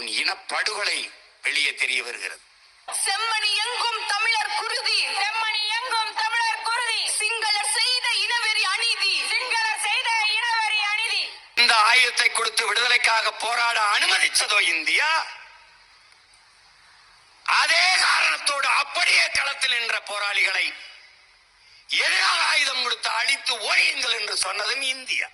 உன் இனப்படுகொலை வெளியே தெரிய வருகிறது. செம்மணி எங்கும் தமிழர் குருதி. செம்மணி எங்கும் தமிழர் குருதி. சிங்களர் செய்த இனவெறி அநீதி. சிங்களர் செய்த இனவரி அநீதி. இந்த ஆயுதத்தை கொடுத்து விடுதலைக்காக போராட அனுமதிச்சதோ இந்தியா? அதே காரணத்தோடு அப்படியே களத்தில் நின்ற போராளிகளை எதிராக ஆயுதம் கொடுத்து அழித்து ஓயுங்கள் என்று சொன்னதும் இந்தியா.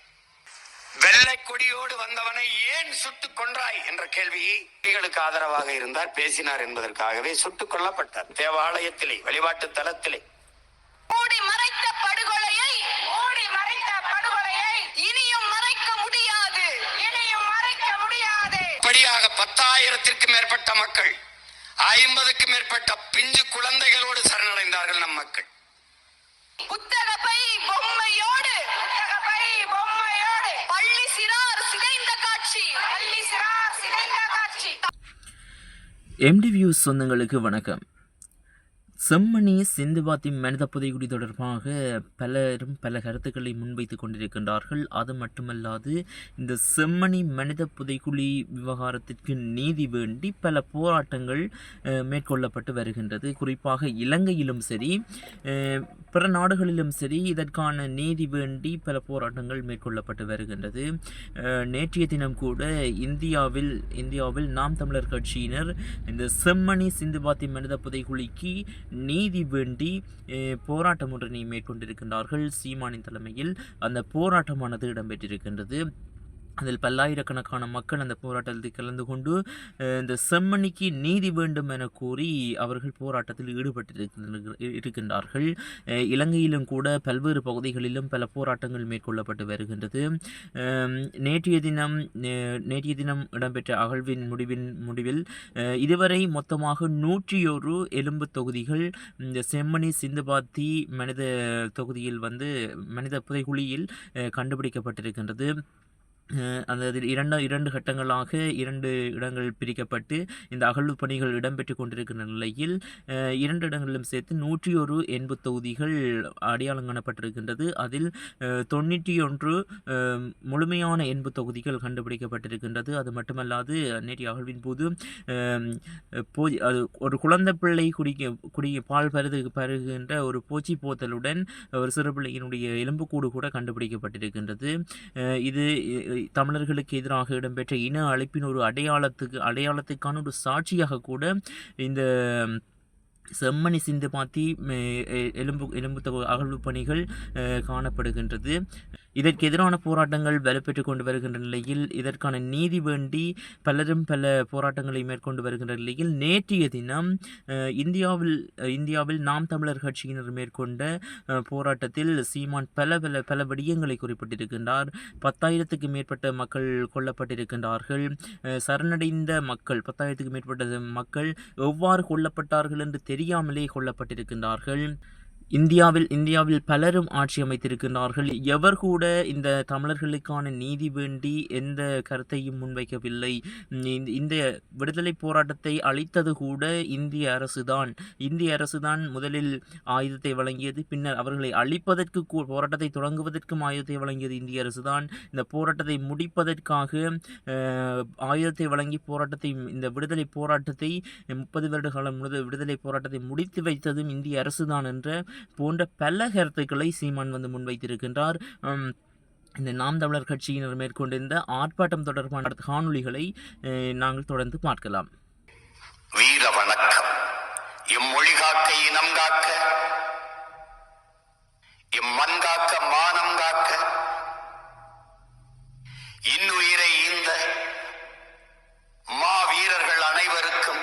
வெள்ளை கொடியோடு வந்தவனை ஏன் சுட்டுக் கொன்றாய் என்ற கேள்வியை ஆதரவாக இருந்தார் பேசினார் என்பதற்காகவே சுட்டுக் கொல்லப்பட்டார். தேவாலயத்திலே வழிபாட்டு தலத்திலே. மூடி மறைத்த படுகொலையை மூடி மறைத்த படுகொலையை இனியும் மறைக்க முடியாது. இனியும் மறைக்க முடியாது. இப்படியாக பத்தாயிரத்திற்கும் மேற்பட்ட மக்கள் ஐம்பதுக்கும் மேற்பட்ட பிஞ்சு குழந்தைகளோடு சரணடைந்தார்கள் நம் மக்கள். புத்தக எம்டி வியூஸ் சொந்தங்களுக்கு வணக்கம். செம்மணி சிந்துபாத்தி மனித புதைகுடி தொடர்பாக பலரும் பல கருத்துக்களை முன்வைத்து கொண்டிருக்கின்றார்கள். அது மட்டுமல்லாது இந்த செம்மணி மனித புதைகுழி விவகாரத்திற்கு நீதி வேண்டி பல போராட்டங்கள் மேற்கொள்ளப்பட்டு வருகின்றது. குறிப்பாக இலங்கையிலும் சரி பிற நாடுகளிலும் சரி இதற்கான நீதி வேண்டி பல போராட்டங்கள் மேற்கொள்ளப்பட்டு வருகின்றது. நேற்றைய தினம் கூட இந்தியாவில் இந்தியாவில் நாம் தமிழர் கட்சியினர் இந்த செம்மணி சிந்துபாத்தி மனித புதைகுழிக்கு நீதி வேண்டி போராட்டம் ஒன்றினை மேற்கொண்டிருக்கின்றார்கள் சீமானின் தலைமையில். அந்த போராட்டமானது இடம்பெற்றிருக்கின்றது. அதில் பல்லாயிரக்கணக்கான மக்கள் அந்த போராட்டத்தில் கலந்து கொண்டு இந்த செம்மணிக்கு நீதி வேண்டும் என கூறி அவர்கள் போராட்டத்தில் ஈடுபட்டிருக்கின்ற- இருக்கின்றார்கள். இலங்கையிலும் கூட பல்வேறு பகுதிகளிலும் பல போராட்டங்கள் மேற்கொள்ளப்பட்டு வருகின்றது. நேற்றைய தினம் நேற்றைய தினம் இடம்பெற்ற அகழ்வின் முடிவின் முடிவில் இதுவரை மொத்தமாக நூற்றி ஒரு எலும்பு தொகுதிகள் இந்த செம்மணி சிந்துபாத்தி மனித தொகுதியில் வந்து மனித புதைகுழியில் கண்டுபிடிக்கப்பட்டிருக்கின்றது. அந்த இதில் இரண்டு இரண்டு கட்டங்களாக இரண்டு இடங்கள் பிரிக்கப்பட்டு இந்த அகழ்வு பணிகள் இடம்பெற்று கொண்டிருக்கின்ற நிலையில் இரண்டு இடங்களிலும் சேர்த்து நூற்றி ஒரு எண்பது தொகுதிகள் அடையாளம் காணப்பட்டிருக்கின்றது. அதில் தொண்ணூற்றி ஒன்று முழுமையான எண்பது தொகுதிகள் கண்டுபிடிக்கப்பட்டிருக்கின்றது. அது மட்டுமல்லாது நேற்றைய அகழ்வின் போது போஜி அது ஒரு குழந்தை பிள்ளை குடிக்க குடி பால் பருது பருகின்ற ஒரு போச்சி போத்தலுடன் ஒரு சிறு பிள்ளையினுடைய எலும்புக்கூடு கூட கண்டுபிடிக்கப்பட்டிருக்கின்றது. இது தமிழர்களுக்கு எதிராக இடம்பெற்ற இன அழைப்பின் ஒரு அடையாளத்துக்கு அடையாளத்துக்கான ஒரு சாட்சியாக கூட இந்த செம்மணி சிந்து பாத்தி எலும்பு எலும்பு அகழ்வு பணிகள் அஹ், காணப்படுகின்றது. இதற்கு எதிரான போராட்டங்கள் வலுப்பெற்று கொண்டு வருகின்ற நிலையில் இதற்கான நீதி வேண்டி பலரும் பல போராட்டங்களை மேற்கொண்டு வருகின்ற நிலையில் நேற்றைய தினம் இந்தியாவில் இந்தியாவில் நாம் தமிழர் கட்சியினர் மேற்கொண்ட போராட்டத்தில் சீமான் பல பல பல விடயங்களை குறிப்பிட்டிருக்கின்றார். பத்தாயிரத்துக்கு மேற்பட்ட மக்கள் கொல்லப்பட்டிருக்கின்றார்கள். சரணடைந்த மக்கள் பத்தாயிரத்துக்கு மேற்பட்ட மக்கள் எவ்வாறு கொல்லப்பட்டார்கள் என்று தெரியாமலே கொல்லப்பட்டிருக்கின்றார்கள். இந்தியாவில் இந்தியாவில் பலரும் ஆட்சி அமைத்திருக்கின்றார்கள். எவர் கூட இந்த தமிழர்களுக்கான நீதி வேண்டி எந்த கருத்தையும் முன்வைக்கவில்லை. இந்த- விடுதலை போராட்டத்தை அளித்தது கூட இந்திய அரசு தான் இந்திய அரசு தான் முதலில் ஆயுதத்தை வழங்கியது பின்னர் அவர்களை அழிப்பதற்கு கூ- போராட்டத்தை தொடங்குவதற்கும் ஆயுதத்தை வழங்கியது இந்திய அரசு தான் இந்த போராட்டத்தை முடிப்பதற்காக ஆயுதத்தை வழங்கி போராட்டத்தை இந்த விடுதலை போராட்டத்தை முப்பது வருட காலம் முழுது விடுதலை போராட்டத்தை முடித்து வைத்ததும் இந்திய அரசு தான் என்ற போன்ற பல கருத்துக்களை சீமான் வந்து முன்வைத்திருக்கின்றார். இந்த நாம் தமிழர் கட்சியினர் மேற்கொண்டிருந்த ஆர்ப்பாட்டம் தொடர்பான காணொளிகளை நாங்கள் தொடர்ந்து பார்க்கலாம். வீர வணக்கம். இம்மொழி காக்க இனம் காக்க இம்மண் காக்க மானம் காக்க இன்னுயிரை இந்த மா வீரர்கள் அனைவருக்கும்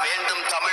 வேண்டும் தம்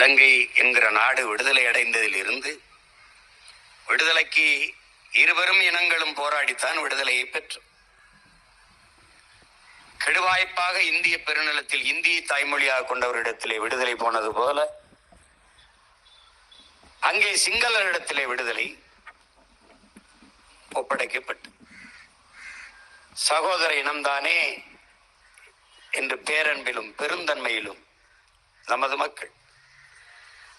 இலங்கை என்கிற நாடு விடுதலை அடைந்ததிலிருந்து விடுதலைக்கு இருவரும் இனங்களும் போராடித்தான் விடுதலையை பெற்று கெடுவாய்ப்பாக இந்திய பெருநிலத்தில் இந்திய தாய்மொழியாக கொண்டவரிடத்திலே விடுதலை போனது போல அங்கே சிங்களரிடத்திலே விடுதலை ஒப்படைக்கப்பட்டு. சகோதர இனம்தானே என்று பேரன்பிலும் பெருந்தன்மையிலும் நமது மக்கள்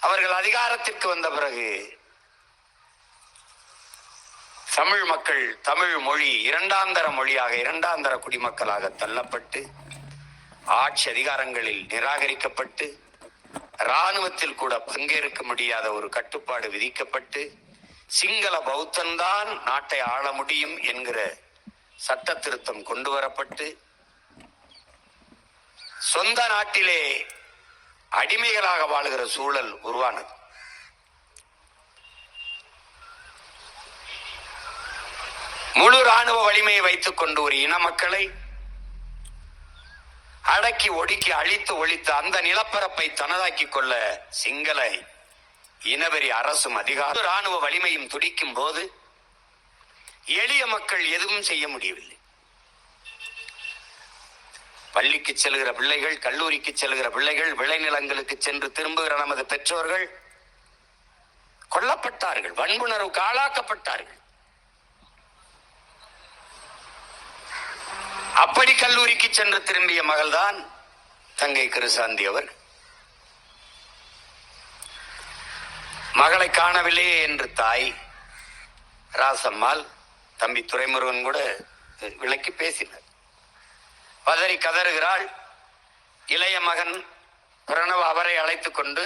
அவர்கள் அதிகாரத்திற்கு வந்த பிறகு தமிழ் மக்கள் தமிழ் மொழி இரண்டாந்தர மொழியாக இரண்டாந்தர குடிமக்களாக தள்ளப்பட்டு ஆட்சி அதிகாரங்களில் நிராகரிக்கப்பட்டு இராணுவத்தில் கூட பங்கேற்க முடியாத ஒரு கட்டுப்பாடு விதிக்கப்பட்டு சிங்கள பௌத்தன்தான் நாட்டை ஆள முடியும் என்கிற சட்ட திருத்தம் கொண்டு வரப்பட்டு சொந்த நாட்டிலே அடிமைகளாக வாழுகிற சூழல் உருவானது. முழு ராணுவ வலிமையை வைத்துக் கொண்டு ஒரு இன மக்களை அடக்கி ஒடுக்கி அழித்து ஒழித்து அந்த நிலப்பரப்பை தனதாக்கிக் கொள்ள சிங்கள இனவெறி அரசும் அதிகார ராணுவ வலிமையும் துடிக்கும் போது எளிய மக்கள் எதுவும் செய்ய முடியவில்லை. பள்ளிக்கு செல்கிற பிள்ளைகள் கல்லூரிக்கு செல்கிற பிள்ளைகள் விளைநிலங்களுக்கு சென்று திரும்புகிற நமது பெற்றோர்கள் கொல்லப்பட்டார்கள் வன்புணர்வுக்கு ஆளாக்கப்பட்டார்கள் அப்படி கல்லூரிக்கு சென்று திரும்பிய மகள்தான் தங்கை கிருசாந்தி அவர் மகளை காணவில்லையே என்று தாய் ராசம்மாள் தம்பி துரைமுருகன் கூட விளக்கி பேசினார். பதறி கதறுகிறாள். இளைய மகன் பிரணவ் அவரை அழைத்துக் கொண்டு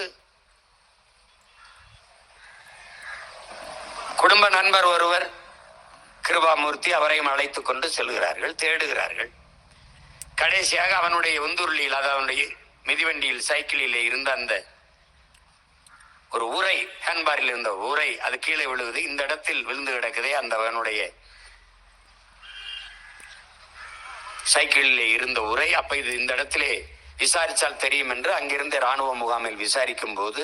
குடும்ப நண்பர் ஒருவர் கிருபாமூர்த்தி அவரையும் அழைத்துக் கொண்டு செல்கிறார்கள் தேடுகிறார்கள். கடைசியாக அவனுடைய உந்துருளியில் அதாவது அவனுடைய மிதிவண்டியில் சைக்கிளிலே இருந்த அந்த ஒரு உரை ஹேண்ட்பாரில் இருந்த உரை அது கீழே விழுவது இந்த இடத்தில் விழுந்து கிடக்குதே அந்த அவனுடைய சைக்கிளில் இருந்த உரை அப்ப இது இந்த இடத்திலே விசாரித்தால் தெரியும் என்று அங்கிருந்த ராணுவ முகாமில் விசாரிக்கும் போது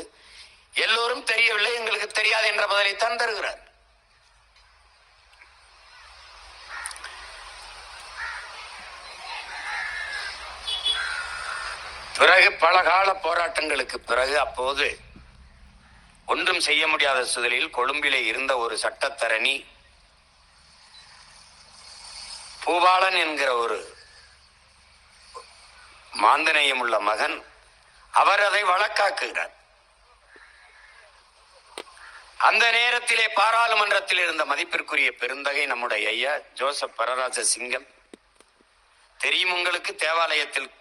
எல்லோரும் தெரியவில்லை எங்களுக்கு தெரியாது என்ற பதிலைத்தான் தருகிறார். பிறகு பல கால போராட்டங்களுக்கு பிறகு அப்போது ஒன்றும் செய்ய முடியாத சூழலில் கொழும்பிலே இருந்த ஒரு சட்டத்தரணி பூபாலன் என்கிற ஒரு மாந்தநேயம் உள்ள மகன் அவர் அதை வழக்காக்குகிறார். அந்த நேரத்திலே பாராளுமன்றத்தில் இருந்த மதிப்பிற்குரிய பெருந்தகை நம்முடைய ஐயா ஜோசப் பரராஜ சிங்கம். தெரியும் உங்களுக்கு தேவாலயத்தில்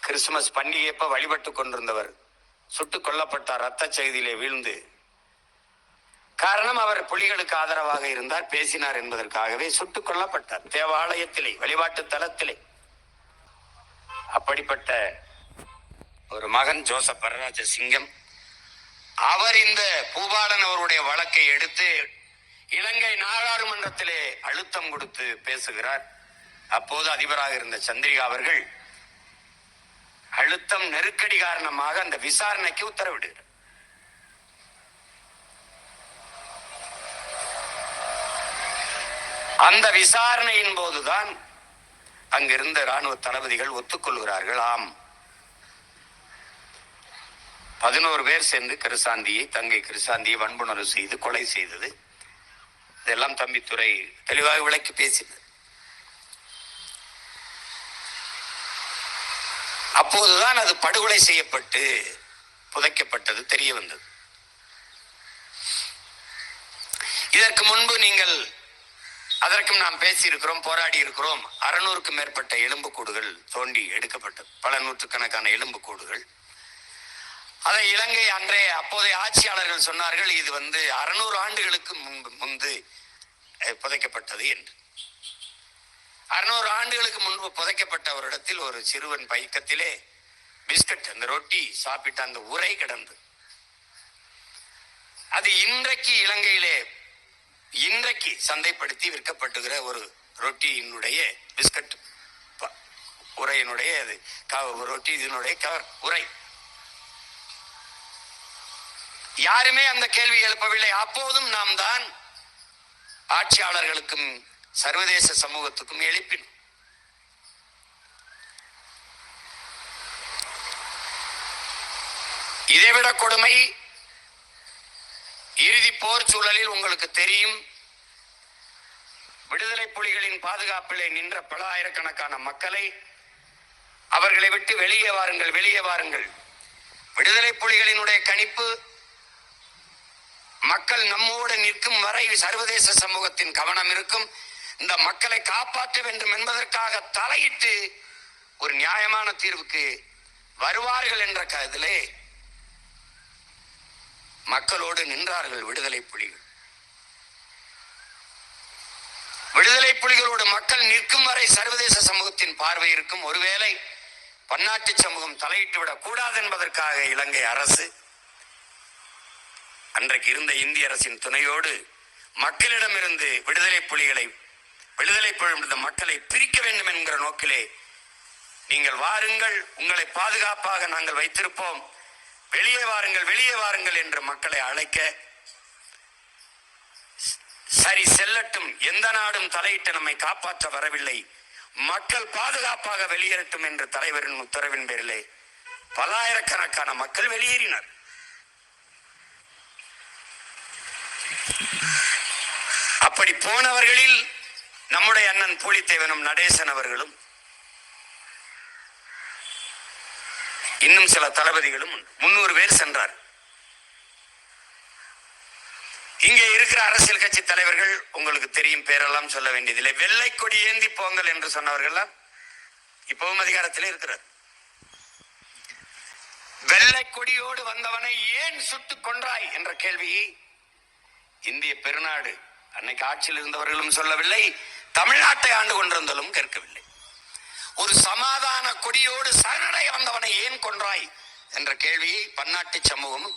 கிறிஸ்துமஸ் பண்டிகையப்ப வழிபட்டு கொண்டிருந்தவர் சுட்டுக் கொல்லப்பட்டார் ரத்த செய்தியிலே வீழ்ந்து. காரணம் அவர் புலிகளுக்கு ஆதரவாக இருந்தார் பேசினார் என்பதற்காகவே சுட்டுக் கொல்லப்பட்டார். தேவாலயத்திலே வழிபாட்டு தலத்திலே. அப்படிப்பட்ட ஒரு மகன் ஜோசப் வரராஜ சிங்கம். அவர் இந்த பூபாலன் அவருடைய வழக்கை எடுத்து இலங்கை நாடாளுமன்றத்திலே அழுத்தம் கொடுத்து பேசுகிறார். அப்போது அதிபராக இருந்த சந்திரிகா அவர்கள் அழுத்தம் நெருக்கடி காரணமாக அந்த விசாரணைக்கு உத்தரவிடுகிறார். அந்த விசாரணையின் போதுதான் அங்கிருந்த ராணுவ தளபதிகள் ஒத்துக்கொள்கிறார்கள். ஆம். பதினோரு பேர் சேர்ந்து கிருசாந்தியை தங்கை கிருசாந்தியை வன்புணர்வு செய்து கொலை செய்தது. இதெல்லாம் தம்பித்துறை தெளிவாக விளக்கி பேசினது அப்போதுதான் அது படுகொலை செய்யப்பட்டு புதைக்கப்பட்டது தெரிய வந்தது. இதற்கு முன்பு நீங்கள் அதற்கும் நாம் பேசியிருக்கிறோம் போராடி இருக்கிறோம் அறுநூறுக்கும் மேற்பட்ட எலும்புக்கூடுகள் தோண்டி எடுக்கப்பட்டது. பல நூற்றுக்கணக்கான எலும்புக்கூடுகள் அதை இலங்கை அன்றைய அப்போதைய ஆட்சியாளர்கள் சொன்னார்கள் இது வந்து அறுநூறு ஆண்டுகளுக்கு முன்பு முன்பு புதைக்கப்பட்டது என்று. அறுநூறு ஆண்டுகளுக்கு முன்பு புதைக்கப்பட்ட ஒரு இடத்தில் ஒரு சிறுவன் பைக்கத்திலே பிஸ்கட் அந்த ரொட்டி சாப்பிட்ட அந்த உரை கிடந்து அது இன்றைக்கு இலங்கையிலே இன்றைக்கு சந்தைப்படுத்தி விற்கப்படுகிற ஒரு ரொட்டியினுடைய பிஸ்கட் உரையினுடைய அது ரொட்டி இதனுடைய கவர் உரை. யாருமே அந்த கேள்வி எழுப்பவில்லை. அப்போதும் நாம் தான் ஆட்சியாளர்களுக்கும் சர்வதேச சமூகத்துக்கும் எழுப்பினோம். இதைவிட கொடுமை இறுதி போர் சூழலில் உங்களுக்கு தெரியும். விடுதலை புலிகளின் பாதுகாப்பிலே நின்ற பல ஆயிரக்கணக்கான மக்களை அவர்களை விட்டு வெளியே வாருங்கள் வெளியே வாருங்கள். விடுதலை புலிகளினுடைய கணிப்பு மக்கள் நம்மோடு நிற்கும் வரை சர்வதேச சமூகத்தின் கவனம் இருக்கும். இந்த மக்களை காப்பாற்ற வேண்டும் என்பதற்காக தலையிட்டு ஒரு நியாயமான தீர்வுக்கு வருவார்கள் என்ற கருதிலே மக்களோடு நின்றார்கள் விடுதலை புலிகள். விடுதலை புலிகளோடு மக்கள் நிற்கும் வரை சர்வதேச சமூகத்தின் பார்வை இருக்கும். ஒருவேளை பன்னாட்டு சமூகம் தலையிட்டு விடக் கூடாது என்பதற்காக இலங்கை அரசு அன்றைக்கு இருந்த இந்திய அரசின் துணையோடு மக்களிடமிருந்து விடுதலை புலிகளை விடுதலை புலிகளிடம் மக்களை பிரிக்க வேண்டும் என்கிற நோக்கிலே நீங்கள் வாருங்கள். உங்களை பாதுகாப்பாக நாங்கள் வைத்திருப்போம். வெளியே வாருங்கள் வெளியே வாருங்கள் என்று மக்களை அழைக்க சரி செல்லட்டும். எந்த நாடும் தலையிட்டு நம்மை காப்பாற்ற வரவில்லை. மக்கள் பாதுகாப்பாக வெளியேறட்டும் என்ற தலைவரின் உத்தரவின் பேரிலே பல்லாயிரக்கணக்கான மக்கள் வெளியேறினர். அப்படி போனவர்களில் நம்முடைய அண்ணன் பூலித்தேவனும் நடேசன் அவர்களும் இன்னும் சில தளபதிகளும் முன்னூறு பேர் சென்றார். இங்கே இருக்கிற அரசியல் கட்சி தலைவர்கள் உங்களுக்கு தெரியும் பேரெல்லாம் சொல்ல வேண்டியதில்லை. வெள்ளை கொடி ஏந்தி போங்கள் என்று சொன்னவர்கள்லாம் இப்பவும் அதிகாரத்தில் இருக்கிறார். வெள்ளை கொடியோடு வந்தவனை ஏன் சுட்டு கொன்றாய் என்ற கேள்வியை இந்திய பெருநாடு அன்னைக்கு ஆட்சியில் இருந்தவர்களும் சொல்லவில்லை தமிழ்நாட்டை ஆண்டு கொண்டிருந்தாலும் கேட்கவில்லை. ஒரு சமாதான கொடியோடு சரணடைய வந்தவனை ஏன் கொன்றாய்? என்ற கேள்வியை பன்னாட்டு சமூகமும்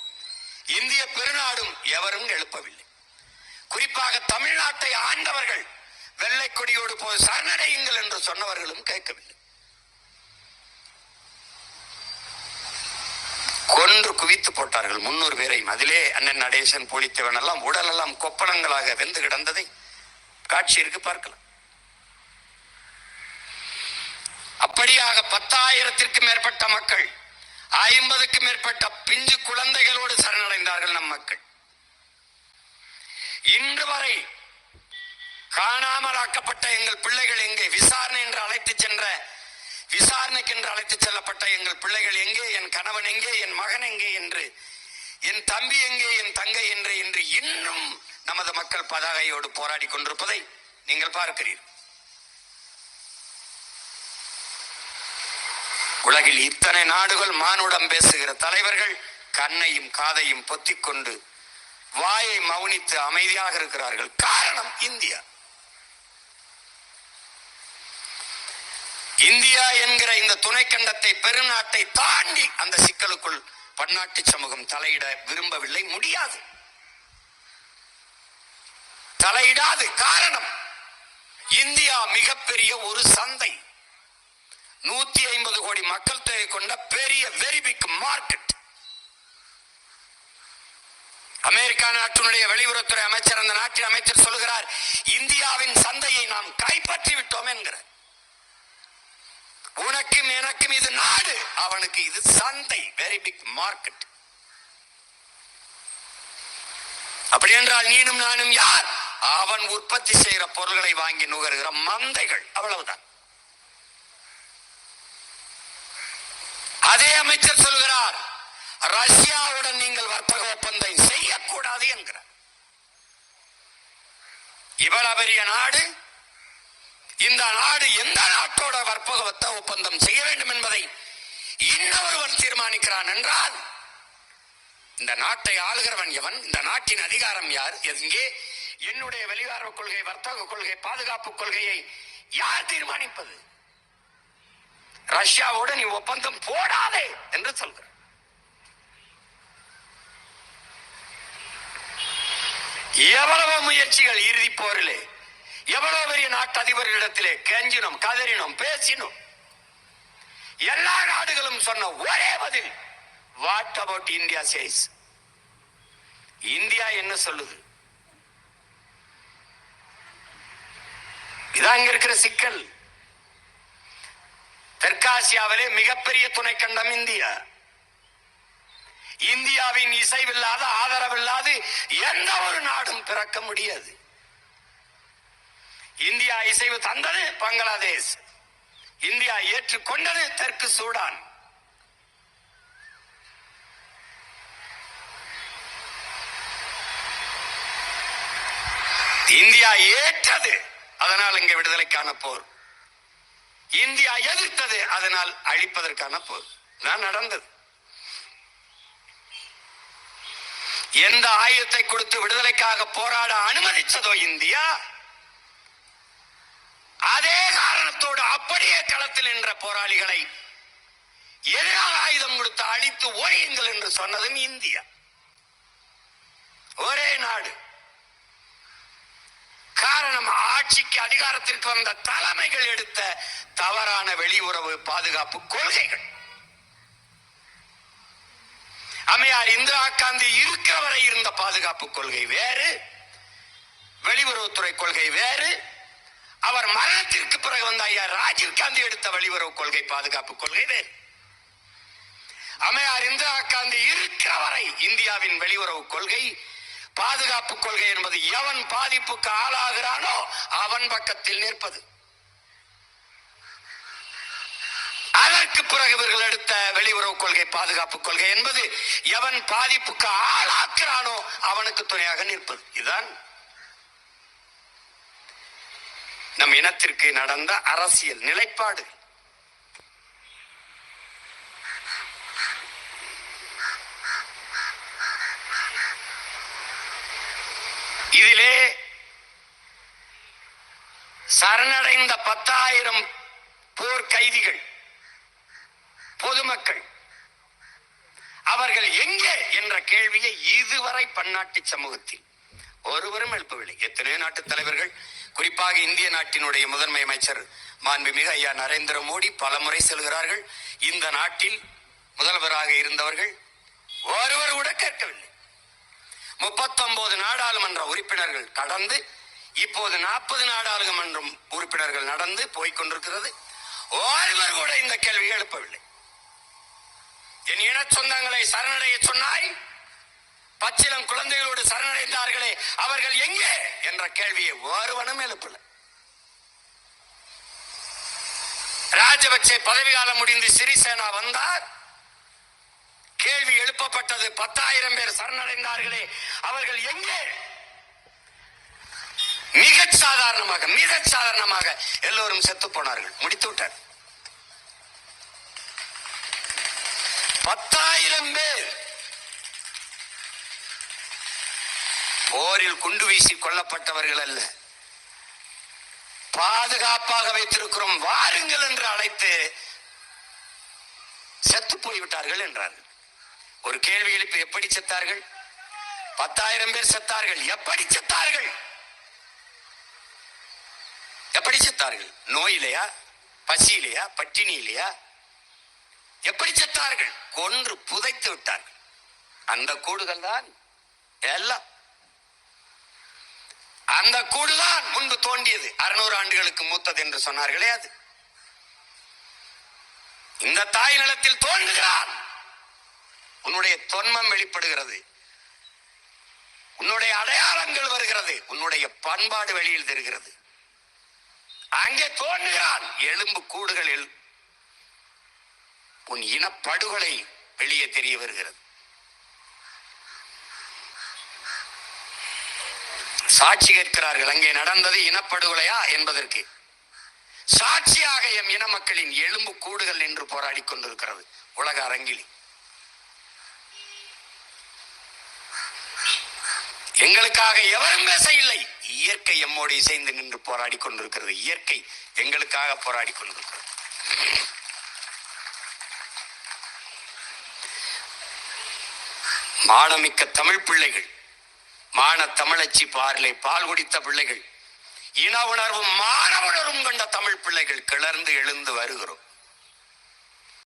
இந்திய பெருநாடும் எவரும் எழுப்பவில்லை. குறிப்பாக தமிழ்நாட்டை ஆண்டவர்கள் வெள்ளை கொடியோடு போய் சரணடையுங்கள் என்று சொன்னவர்களும் கேட்கவில்லை. கொன்று குவித்து போட்டார்கள் முன்னூறு பேரையும் அதிலே அண்ணன் நடேசன் போலித்தவன் எல்லாம் உடல் எல்லாம் கொப்பளங்களாக வெந்து கிடந்ததை காட்சியிற்கு பார்க்கலாம். படிப்படியாக பத்தாயிரத்திற்கு மேற்பட்ட மக்கள் ஐம்பதுக்கும் மேற்பட்ட பிஞ்சு குழந்தைகளோடு சரணடைந்தார்கள் நம் மக்கள். இன்று வரை காணாமல் ஆக்கப்பட்ட எங்கள் பிள்ளைகள் எங்கே? விசாரணை என்று அழைத்து சென்ற விசாரணைக்கு என்று அழைத்து செல்லப்பட்ட எங்கள் பிள்ளைகள் எங்கே? என் கணவன் எங்கே? என் மகன் எங்கே? என்று என் தம்பி எங்கே? என் தங்கை என்று என்று இன்னும் நமது மக்கள் பதாகையோடு போராடி கொண்டிருப்பதை நீங்கள் பார்க்கிறீர்கள். உலகில் இத்தனை நாடுகள் மானுடம் பேசுகிற தலைவர்கள் கண்ணையும் காதையும் பொத்திக்கொண்டு வாயை மௌனித்து அமைதியாக இருக்கிறார்கள். காரணம் இந்தியா. இந்தியா என்கிற இந்த துணைக்கண்டத்தை பெருநாட்டை தாண்டி அந்த சிக்கலுக்குள் பன்னாட்டு சமூகம் தலையிட விரும்பவில்லை. முடியாது. தலையிடாது. காரணம் இந்தியா மிகப்பெரிய ஒரு சந்தை. நூத்தி ஐம்பது கோடி மக்கள் தொகை கொண்ட பெரிய வெரி பிக் மார்க்கெட் அமெரிக்கா நாட்டினுடைய வெளியுறவுத்துறை அமைச்சர் அந்த நாட்டின் அமைச்சர் சொல்கிறார் இந்தியாவின் சந்தையை நாம் கைப்பற்றி விட்டோம் என்கிறார். உனக்கும் எனக்கும் இது நாடு. அவனுக்கு இது சந்தை வெரி பிக் மார்க்கெட் அப்படி என்றால் நீனும் நானும் யார்? அவன் உற்பத்தி செய்கிற பொருள்களை வாங்கி நுகர்கிற மந்தைகள். அவ்வளவுதான். அதே அமைச்சர் சொல்கிறார் ரஷ்யாவுடன் நீங்கள் வர்த்தக ஒப்பந்தம் செய்யக்கூடாது என்கிறார். இவ்வளவு பெரிய நாடு. இந்த நாடு எந்த நாட்டோட வர்த்தக வர்த்தக ஒப்பந்தம் செய்ய வேண்டும் என்பதை இன்னொருவன் தீர்மானிக்கிறான் என்றால் இந்த நாட்டை ஆளுகிறவன் எவன்? இந்த நாட்டின் அதிகாரம் யார்? எங்கே? என்னுடைய வெளிவார கொள்கை வர்த்தக கொள்கை பாதுகாப்பு கொள்கையை யார் தீர்மானிப்பது? ரஷ்யாவோட நீ ஒப்பந்தம் போடாதே என்று சொல்ற. எவ்வளவு முயற்சிகள் இறுதி போரிலே எவ்வளவு பெரிய நாட்டு அதிபர்களிடத்திலே கெஞ்சினோம் கதறினோம் பேசினோம். எல்லா நாடுகளும் சொன்ன ஒரே பதில் what about India says India என்ன சொல்லுது? இதான் இங்க இருக்கிற சிக்கல். தெற்காசியாவிலே மிகப்பெரிய துணைக்கண்டம் இந்தியா. இந்தியாவின் இசைவில்லாத ஆதரவில்லாது எந்த ஒரு நாடும் பிறக்க முடியாது. இந்தியா இசைவு தந்தது பங்களாதேஷ். இந்தியா ஏற்றுக்கொண்டது தெற்கு சூடான். இந்தியா ஏற்றது. அதனால் இங்கே விடுதலைக்கான போர். இந்தியா எதிர்த்தது அதனால் அழிப்பதற்கான போர். நான் நடந்தது. எந்த ஆயுதத்தை கொடுத்து விடுதலைக்காக போராட அனுமதிச்சதோ இந்தியா அதே காரணத்தோடு அப்படியே களத்தில் நின்ற போராளிகளை எதிராக ஆயுதம் கொடுத்து அழித்து ஓயுங்கள் என்று சொன்னதும் இந்தியா. ஒரே நாடு. காரணம் ஆட்சிக்கு அதிகாரத்திற்கு வந்த தலைமைகள் எடுத்த தவறான வெளியுறவு பாதுகாப்பு கொள்கைகள். அம்மையார் இந்திரா காந்தி இருக்கிற வரை இருந்த பாதுகாப்பு கொள்கை வேறு வெளியுறவுத்துறை கொள்கை வேறு. அவர் மரணத்திற்கு பிறகு வந்த ஐயா ராஜீவ் காந்தி எடுத்த வெளியுறவு கொள்கை பாதுகாப்பு கொள்கை வேறு. அம்மையார் இந்திரா காந்தி இருக்கிற வரை இந்தியாவின் வெளியுறவு கொள்கை பாதுகாப்பு கொள்கை என்பது எவன் பாதிப்புக்கு ஆளாகிறானோ அவன் பக்கத்தில் நிற்பது. அதற்கு பிறகு இவர்கள் எடுத்த வெளியுறவு கொள்கை பாதுகாப்பு கொள்கை என்பது எவன் பாதிப்புக்கு ஆளாக்குறானோ அவனுக்கு துணையாக நிற்பது. இதுதான் நம் இனத்திற்கு நடந்த அரசியல் நிலைப்பாடு. இதிலே சரணடைந்த பத்தாயிரம் போர் கைதிகள் பொதுமக்கள் அவர்கள் எங்கே என்ற கேள்வியை இதுவரை பன்னாட்டு சமூகத்தில் ஒருவரும் எழுப்பவில்லை. எத்தனையோ நாட்டு தலைவர்கள் குறிப்பாக இந்திய நாட்டினுடைய முதன்மை அமைச்சர் மாண்புமிகு ஐயா நரேந்திர மோடி பலமுறை செல்கிறார்கள். இந்த நாட்டில் முதல்வராக இருந்தவர்கள் ஒருவர் கூட கேட்கவில்லை. முப்பத்தொன்பது நாடாளுமன்ற உறுப்பினர்கள் கடந்து இப்போது நாற்பது நாடாளுமன்றம் உறுப்பினர்கள் நடந்து போய்கொண்டிருக்கிறது ஒருவர் கூட இந்த கேள்வியை எழுப்பவில்லை. என் இன சொந்தங்களை சரணடைய சொன்னாய் பச்சிலம் குழந்தைகளோடு சரணடைந்தார்களே அவர்கள் எங்கே? என்ற கேள்வியை ஒருவனும் எழுப்பல ராஜபக்சே பதவி காலம் முடிந்து சிறிசேனா வந்தார். கேள்வி எழுப்பப்பட்டது. பத்தாயிரம் பேர் சரணடைந்தார்களே. அவர்கள் எங்கே? மிக சாதாரணமாக மிக சாதாரணமாக எல்லோரும் செத்து போனார்கள். முடித்து விட்டார். பத்தாயிரம் பேர் போரில் குண்டு வீசி கொல்லப்பட்டவர்கள் அல்ல. பாதுகாப்பாக வைத்திருக்கிறோம். வாருங்கள் என்று அழைத்து செத்து போய்விட்டார்கள் என்றார்கள். ஒரு கேள்வி எழுப்பி எப்படி செத்தார்கள்? பத்தாயிரம் பேர் செத்தார்கள். எப்படி செத்தார்கள்? எப்படி செத்தார்கள்? நோயிலையா? பசியிலையா? பட்டினியிலையா? எப்படி செத்தார்கள்? கொன்று புதைத்து விட்டார்கள். அந்த கூடுகள் தான் எல்லாம். அந்த கூடுதான் முன்பு தோண்டியது அறுநூறு ஆண்டுகளுக்கு மூத்தது என்று சொன்னார்களே அது. இந்த தாய் நிலத்தில் தோன்றுகிறான். உன்னுடைய தொன்மம் வெளிப்படுகிறது. உன்னுடைய அடையாளங்கள் வருகிறது. உன்னுடைய பண்பாடு வெளியில் தெரிகிறது. அங்கே தோன்றுகிறான். எலும்பு கூடுகளில் உன் இனப்படுகொலை வெளியே தெரிய வருகிறது. சாட்சி கேட்கிறார்கள். அங்கே நடந்தது இனப்படுகொலையா என்பதற்கு. சாட்சியாக எம் இன மக்களின் எலும்பு கூடுகள் என்று போராடி கொண்டிருக்கிறது. உலக அரங்கிலி. எங்களுக்காக எவரும் பேச இல்லை இயற்கை எம்மோடு இசைந்து நின்று போராடி கொண்டிருக்கிறது. இயற்கை எங்களுக்காக போராடி கொண்டிருக்கிறது. மானமிக்க தமிழ் பிள்ளைகள் மான தமிழச்சி பார்லை பால் குடித்த பிள்ளைகள் இன உணர்வும் மாணவனரும் கொண்ட தமிழ் பிள்ளைகள் கிளர்ந்து எழுந்து வருகிறோம்.